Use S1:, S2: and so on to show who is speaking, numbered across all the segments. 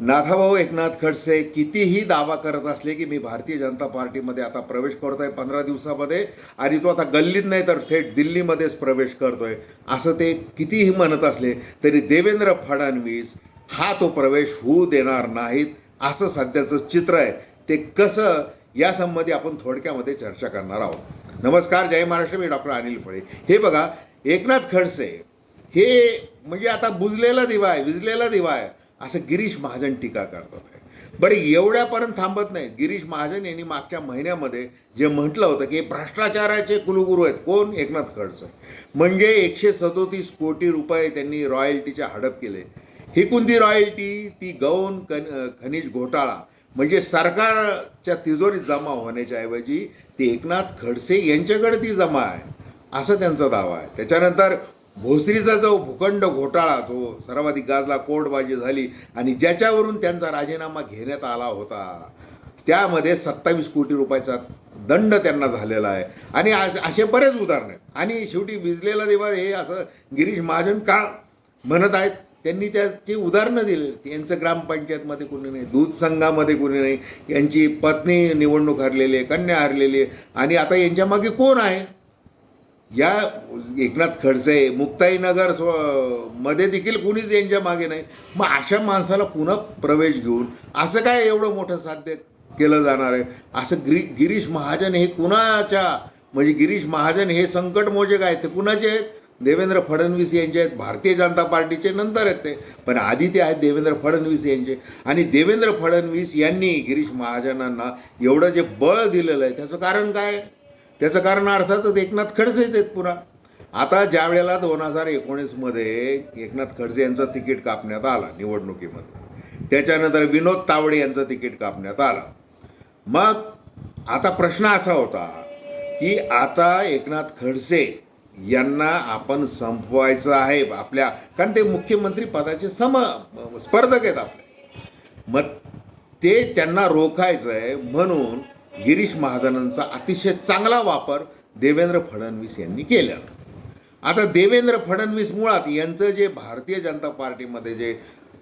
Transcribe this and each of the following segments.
S1: नाथाभाऊ एकनाथ खडसे कितीही दावा करत असले की मी भारतीय जनता पार्टीमध्ये आता प्रवेश करतोय पंधरा दिवसामध्ये आणि तो आता गल्लीत नाही तर थेट दिल्लीमध्येच प्रवेश करतोय. असं ते कितीही म्हणत असले तरी देवेंद्र फडणवीस हा तो प्रवेश होऊ देणार नाहीत असं सध्याचं चित्र आहे. ते कसं यासंबंधी आपण थोडक्यामध्ये चर्चा करणार आहोत. नमस्कार जय महाराष्ट्र. मी डॉक्टर अनिल फळे. हे बघा एकनाथ खडसे हे म्हणजे आता बुजलेला दिवा आहे विजलेला दिवा आहे. असं गिरीश महाजन टीका करतात आहे. बरं एवढ्यापर्यंत थांबत नाही. गिरीश महाजन यांनी मागच्या महिन्यामध्ये जे म्हटलं होतं की भ्रष्टाचाराचे कुलगुरू आहेत. कोण? एकनाथ खडसे. म्हणजे एकशे सदोतीस कोटी रुपये त्यांनी रॉयल्टीचे हडप केले. ही कोणती रॉयल्टी? ती गौण कन खनिज घोटाळा. म्हणजे सरकारच्या तिजोरीत जमा होण्याच्या ऐवजी ती एकनाथ खडसे यांच्याकडे ती जमा आहे. असं त्यांचा दावा आहे. त्याच्यानंतर भोसरीचा जो भूखंड घोटाळा जो सर्वाधिक गाजला कोर्टबाजी झाली आणि ज्याच्यावरून त्यांचा राजीनामा घेण्यात आला होता त्यामध्ये सत्तावीस कोटी रुपयाचा दंड त्यांना झालेला आहे. आणि आज असे बरेच उदाहरणं आहेत. आणि शेवटी विजलेला देवा हे असं गिरीश महाजन का म्हणत आहेत? त्यांनी त्याची उदाहरणं दिली. यांचं ग्रामपंचायतमध्ये कोणी नाही दूध संघामध्ये कोणी नाही यांची पत्नी निवडणूक हरलेली आहे कन्या हरलेली आहे. आणि आता यांच्या मागे कोण आहे? या एकनाथ खडसे मुक्ताईनगर स्वमध्ये देखील कुणीच यांच्या मागे नाही. मग अशा माणसाला पुन्हा प्रवेश घेऊन असं काय एवढं मोठं साध्य केलं जाणार आहे? असं गिरी गिरीश महाजन हे कुणाच्या म्हणजे गिरीश महाजन हे संकट मोजक आहेत ते कुणाचे आहेत? देवेंद्र फडणवीस यांचे आहेत भारतीय जनता पार्टीचे नंतर आहेत ते. पण आधी ते आहेत देवेंद्र फडणवीस यांचे. आणि देवेंद्र फडणवीस यांनी गिरीश महाजनांना एवढं जे बळ दिलेलं आहे त्याचं कारण काय? आहे? त्याचं कारण अर्थातच एकनाथ खडसेच आहेत पुन्हा आता ज्या वेळेला दोन हजार एकोणीसमध्ये एकनाथ खडसे यांचं तिकीट कापण्यात आला निवडणुकीमध्ये त्याच्यानंतर विनोद तावडे यांचं तिकीट कापण्यात आलं. मग आता प्रश्न असा होता की आता एकनाथ खडसे यांना आपण संपवायचं आहे आपल्या कारण ते मुख्यमंत्री पदाचे सम स्पर्धक आहेत आपले. मग ते त्यांना रोखायचं आहे म्हणून गिरीश महाजनांचा अतिशय चांगला वापर देवेंद्र फडणवीस यांनी केला. आता देवेंद्र फडणवीस मुळात यांचं जे भारतीय जनता पार्टीमध्ये जे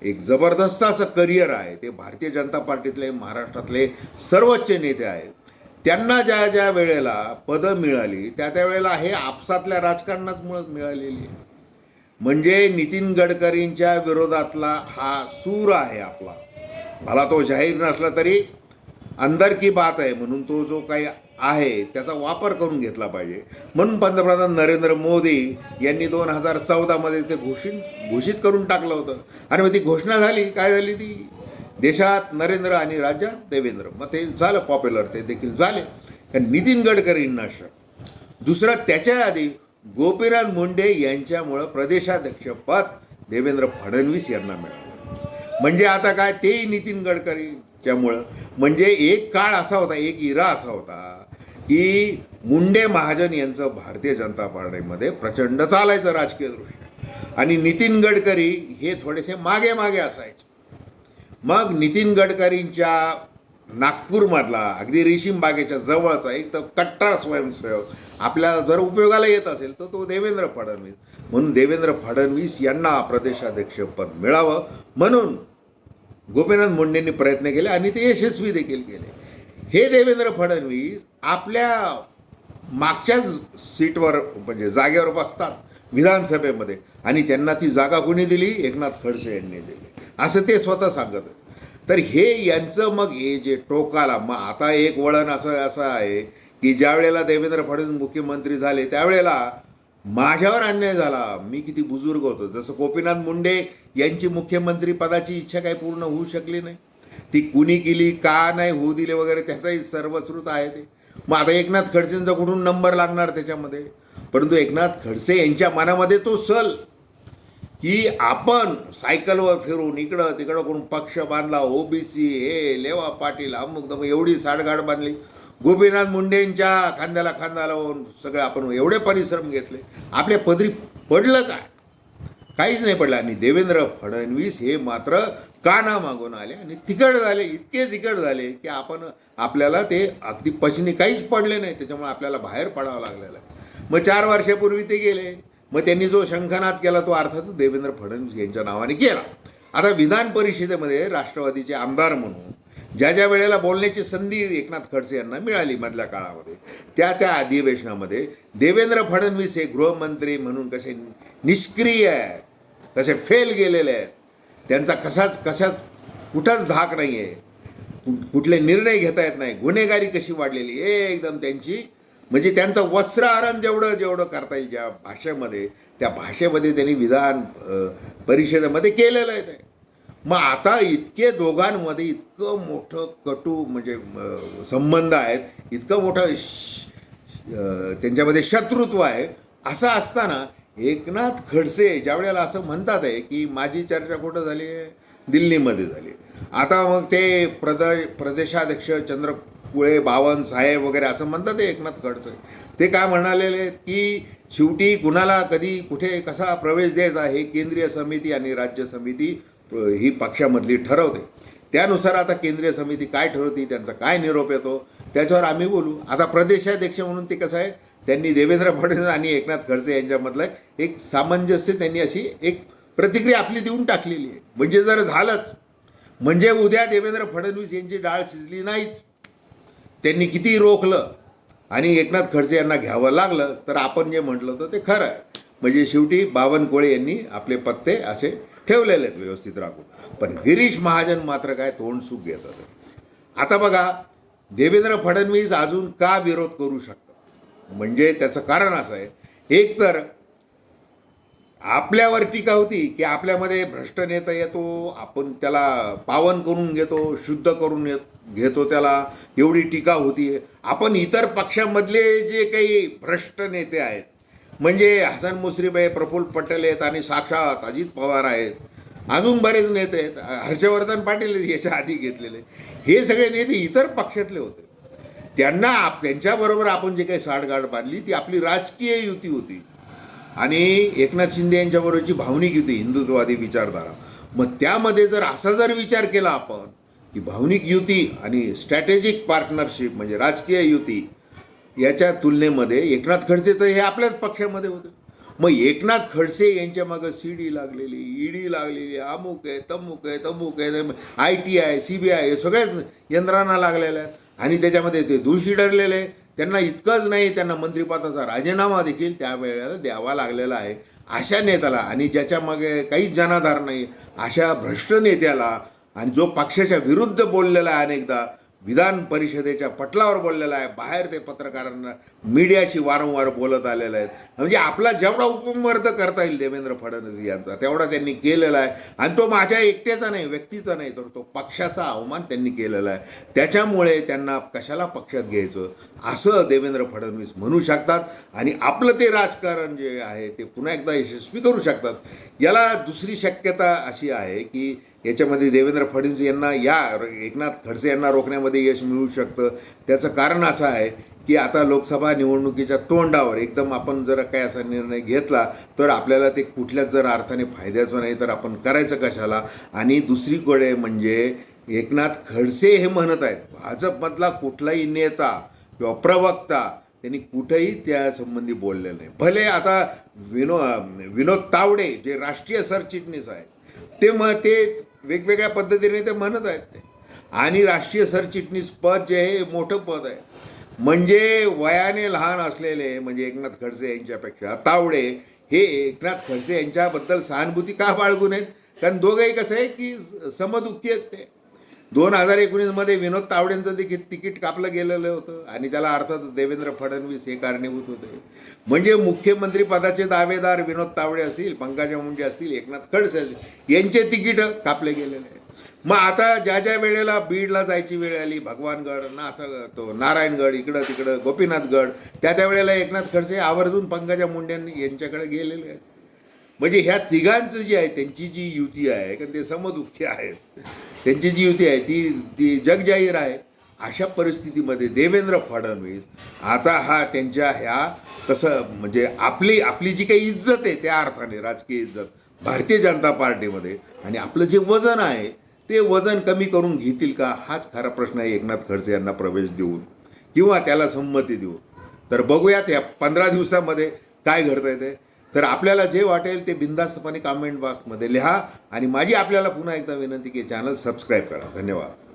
S1: एक जबरदस्त असं करिअर आहे ते भारतीय जनता पार्टीतले महाराष्ट्रातले सर्वोच्च नेते आहेत. त्यांना ज्या ज्या वेळेला पदं मिळाली त्या त्या वेळेला हे आपसातल्या राजकारणात मुळात मिळालेली आहे. म्हणजे नितीन गडकरींच्या विरोधातला हा सूर आहे आपला. मला तो जाहीर नसला तरी अंदर की बात आहे म्हणून तो जो काही आहे त्याचा वापर करून घेतला पाहिजे. म्हणून पंतप्रधान नरेंद्र मोदी यांनी दोन हजार चौदामध्ये ते घोषित घोषित करून टाकलं होतं. आणि मग ती घोषणा झाली. काय झाली ती? देशात नरेंद्र आणि राज्यात देवेंद्र. मग ते झालं पॉप्युलर ते देखील झाले. कारण नितीन गडकरींना शक दुसरं त्याच्या आधी गोपीनाथ मुंडे यांच्यामुळं प्रदेशाध्यक्षपद देवेंद्र फडणवीस यांना मिळालं. म्हणजे आता काय? तेही नितीन गडकरी त्यामुळं म्हणजे एक काळ असा होता एक इरा असा होता की मुंडे महाजन यांचं भारतीय जनता पार्टीमध्ये प्रचंड चालायचं राजकीय दृष्ट्या आणि नितीन गडकरी हे थोडेसे मागे मागे असायचे. मग नितीन गडकरींच्या नागपूरमधला अगदी रेशीमबागेच्या जवळचा एक तर कट्टर स्वयंसेवक आपल्याला जर उपयोगाला येत असेल तर तो देवेंद्र फडणवीस. म्हणून देवेंद्र फडणवीस यांना प्रदेशाध्यक्षपद मिळावं म्हणून गोपीनाथ मुंडेंनी प्रयत्न केले आणि ते यशस्वी देखील केले. हे देवेंद्र फडणवीस आपल्या मागच्याच सीटवर म्हणजे जागेवर बसतात विधानसभेमध्ये आणि त्यांना ती जागा कोणी दिली? एकनाथ खडसे यांनी दिली. असं ते स्वतः सांगत तर हे यांचं मग हे जे टोकाला मग आता एक वळण असं असं आहे की ज्या वेळेला देवेंद्र फडणवीस मुख्यमंत्री झाले त्यावेळेला माझ्यावर अन्याय झाला. मी किती बुजुर्ग होतो. जसं गोपीनाथ मुंडे यांची मुख्यमंत्री पदाची इच्छा काही पूर्ण होऊ शकली नाही. ती कुणी केली का नाही होऊ दिले वगैरे त्याचाही सर्वश्रुत आहे ते. मग आता एकनाथ खडसेंचा कुठून नंबर लागणार त्याच्यामध्ये? परंतु एकनाथ खडसे यांच्या मनामध्ये तो सल की आपण सायकलवर फिरून इकडं तिकडं करून पक्ष बांधला ओबीसी हे लेवा पाटील अमुक दम एवढी साडगाड बांधली. गोपीनाथ मुंडेंच्या खांद्याला खांदा लावून सगळं आपण एवढे परिश्रम घेतले. आपल्या पदरी पडलं काय? काहीच नाही पडलं. आणि देवेंद्र फडणवीस हे मात्र काना मागून आले आणि तिकड झाले इतके तिकड झाले की आपण आपल्याला ते अगदी पचनी काहीच पडले नाही. त्याच्यामुळे आपल्याला बाहेर पडावं लागलेलं आहे. मग चार वर्षापूर्वी ते गेले. मग त्यांनी जो शंखनाद केला तो अर्थात देवेंद्र फडणवीस यांच्या नावाने केला. आता विधान परिषदेमध्ये राष्ट्रवादीचे आमदार म्हणून ज्या ज्या वेळेला बोलण्याची संधी एकनाथ खडसे यांना मिळाली मधल्या काळामध्ये त्या त्या अधिवेशनामध्ये देवेंद्र फडणवीस हे गृहमंत्री म्हणून कसे निष्क्रिय आहेत कसे फेल गेलेले आहेत त्यांचा कशाच कशाच कुठंच धाक नाही आहे कुठले निर्णय घेता येत नाही. गुन्हेगारी कशी वाढलेली एकदम त्यांची. म्हणजे त्यांचं वस्त्रहरण जेवढं जेवढं करता येईल ज्या भाषेमध्ये त्या भाषेमध्ये त्यांनी विधान परिषदेमध्ये केलेलं आहे ते. मग आता इतके दोघांमध्ये इतकं मोठं कटू म्हणजे संबंध आहेत इतकं मोठं श- त्यांच्यामध्ये शत्रुत्व आहे असं असताना एकनाथ खडसे ज्या वेळेला असं म्हणतात आहे की माझी चर्चा कुठं झाली आहे? दिल्लीमध्ये झाली आता मग ते प्रद प्रदेशाध्यक्ष चंद्रकुळे बावन साहेब वगैरे असं म्हणतात आहे एकनाथ खडसे. ते काय म्हणालेले आहेत की शेवटी कुणाला कधी कुठे कसा प्रवेश द्यायचा हे केंद्रीय समिती आणि राज्य समिती ही पक्षामधली ठरवते. त्यानुसार आता केंद्रीय समिती काय ठरवते त्यांचा काय निरोप येतो त्याच्यावर आम्ही बोलू. आता प्रदेशाध्यक्ष म्हणून ते कसं आहे त्यांनी देवेंद्र फडणवीस आणि एकनाथ खडसे यांच्यामधलं एक सामंजस्य त्यांनी अशी एक प्रतिक्रिया आपली देऊन टाकलेली आहे. म्हणजे जर झालंच म्हणजे उद्या देवेंद्र फडणवीस यांची डाळ शिजली नाहीच. त्यांनी किती रोखलं आणि एकनाथ खडसे यांना घ्यावं लागलं तर आपण जे म्हटलं होतं ते खरं आहे. म्हणजे शेवटी बावनकुळे यांनी आपले पत्ते असे ठेवलेले आहेत व्यवस्थित राखून. पण गिरीश महाजन मात्र काय तोंड सुख घेतात आता बघा देवेंद्र फडणवीस अजून का विरोध करू शकतात? म्हणजे त्याचं कारण असं आहे. एक तर आपल्यावर टीका होती की आपल्यामध्ये भ्रष्ट नेता येतो आपण त्याला पावन करून घेतो शुद्ध करून घेतो त्याला एवढी टीका होती आपण इतर पक्षामधले जे काही भ्रष्ट नेते आहेत म्हणजे हसन मुश्रीफ आहे प्रफुल्ल पटेल आहेत आणि साक्षात अजित पवार आहेत. अजून बरेच नेते आहेत. हर्षवर्धन पाटील आहेत याच्या आधी घेतलेले. हे सगळे नेते इतर पक्षातले होते. त्यांना आप त्यांच्याबरोबर आपण जे काही साठगाठ बांधली ती आपली राजकीय युती होती. आणि एकनाथ शिंदे यांच्याबरोबरची भावनिक युती हिंदुत्ववादी विचारधारा. मग त्यामध्ये जर असा जर विचार केला आपण की भावनिक युती आणि स्ट्रॅटेजिक पार्टनरशिप म्हणजे राजकीय युती याच्या तुलनेमध्ये एकनाथ खडसे तर हे आपल्याच पक्षामध्ये होते. मग एकनाथ खडसे यांच्या मागं सी डी लागलेली ईडी लागलेली अमुक आहे तमुक आहे तमुक आहे I T I C B I हे सगळ्याच यंत्रणा लागलेल्या आहेत. आणि त्याच्यामध्ये ते दोषी ठरलेले आहे. त्यांना इतकंच नाही त्यांना मंत्रिपदाचा राजीनामा देखील त्यावेळेला द्यावा लागलेला आहे. अशा नेत्याला आणि ज्याच्या मागे काहीच जनाधार नाही अशा भ्रष्ट नेत्याला आणि जो पक्षाच्या विरुद्ध बोललेला आहे अनेकदा विधान परिषदेच्या पटलावर बोललेला आहे. बाहेर ते पत्रकारांना मीडियाशी वारंवार बोलत आलेले आहेत. म्हणजे आपला जेवढा उपमर्द करता येईल देवेंद्र फडणवीस यांचा तेवढा त्यांनी केलेला आहे. आणि तो माझ्या एकट्याचा नाही व्यक्तीचा नाही तर तो पक्षाचा अवमान त्यांनी केलेला आहे. त्याच्यामुळे त्यांना कशाला पक्षात घ्यायचं? असं देवेंद्र फडणवीस म्हणू शकतात. आणि आपलं ते राजकारण जे आहे ते पुन्हा एकदा यशस्वी करू शकतात. याला दुसरी शक्यता अशी आहे की याच्यामध्ये देवेंद्र फडणवीस यांना या एकनाथ खडसे यांना रोखण्यामध्ये यश मिळू शकतं. त्याचं कारण असं आहे की आता लोकसभा निवडणुकीच्या तोंडावर एकदम आपण जर काय असा निर्णय घेतला तर आपल्याला ते कुठल्याच जर अर्थाने फायद्याचं नाही तर आपण करायचं कशाला? आणि दुसरीकडे म्हणजे एकनाथ खडसे हे म्हणत आहेत भाजपमधला कुठलाही नेता किंवा प्रवक्ता त्यांनी कुठेही त्या संबंधी बोललेलं नाही. भले आता विनो विनोद तावडे जे राष्ट्रीय सरचिटणीस आहेत ते मग ते वेगवेगळ्या पद्धतीने ते म्हणत आहेत ते. आणि राष्ट्रीय सरचिटणीस पद जे आहे हे मोठं पद आहे. म्हणजे वयाने लहान असलेले म्हणजे एकनाथ खडसे यांच्यापेक्षा तावडे हे एकनाथ खडसे यांच्याबद्दल सहानुभूती का बाळगून आहेत? कारण दोघंही कसं आहे की समदुःखी आहेत ते. दोन हजार एकोणीसमध्ये विनोद तावडेंचं देखील तिकीट कापलं गेलेलं होतं आणि त्याला अर्थात देवेंद्र फडणवीस हे कारणीभूत होते. म्हणजे मुख्यमंत्रीपदाचे दावेदार विनोद तावडे असतील पंकजा मुंडे असतील एकनाथ खडसे असतील यांचे तिकीटं कापले गेलेले आहे मग आता ज्या ज्या वेळेला बीडला जायची वेळ आली भगवानगड नाथ तो नारायणगड इकडं तिकडं गोपीनाथगड त्या त्या वेळेला एकनाथ खडसे आवर्जून पंकजा मुंडे यांच्याकडे गेलेले आहेत. म्हणजे ह्या तिघांचं जी आहे त्यांची जी युती आहे कारण ते समदुःखी आहेत. त्यांची जी युती आहे ती ती जगजाहीर आहे. अशा परिस्थितीमध्ये देवेंद्र फडणवीस आता हा त्यांच्या ह्या कसं म्हणजे आपली आपली जी काही इज्जत आहे त्या अर्थाने राजकीय इज्जत भारतीय जनता पार्टीमध्ये आणि आपलं जे वजन आहे ते वजन कमी करून घेतील का? हाच खरा प्रश्न आहे एकनाथ खडसे यांना प्रवेश देऊन किंवा त्याला संमती देऊन. तर बघूयात या पंधरा दिवसामध्ये काय घडतंय ते. तर आपल्याला जे वाटेल ते बिंदास्तपणे कमेंट बॉक्समध्ये लिहा आणि माझी आपल्याला पुन्हा एकदा विनंती की चॅनल सबस्क्राईब करा. धन्यवाद.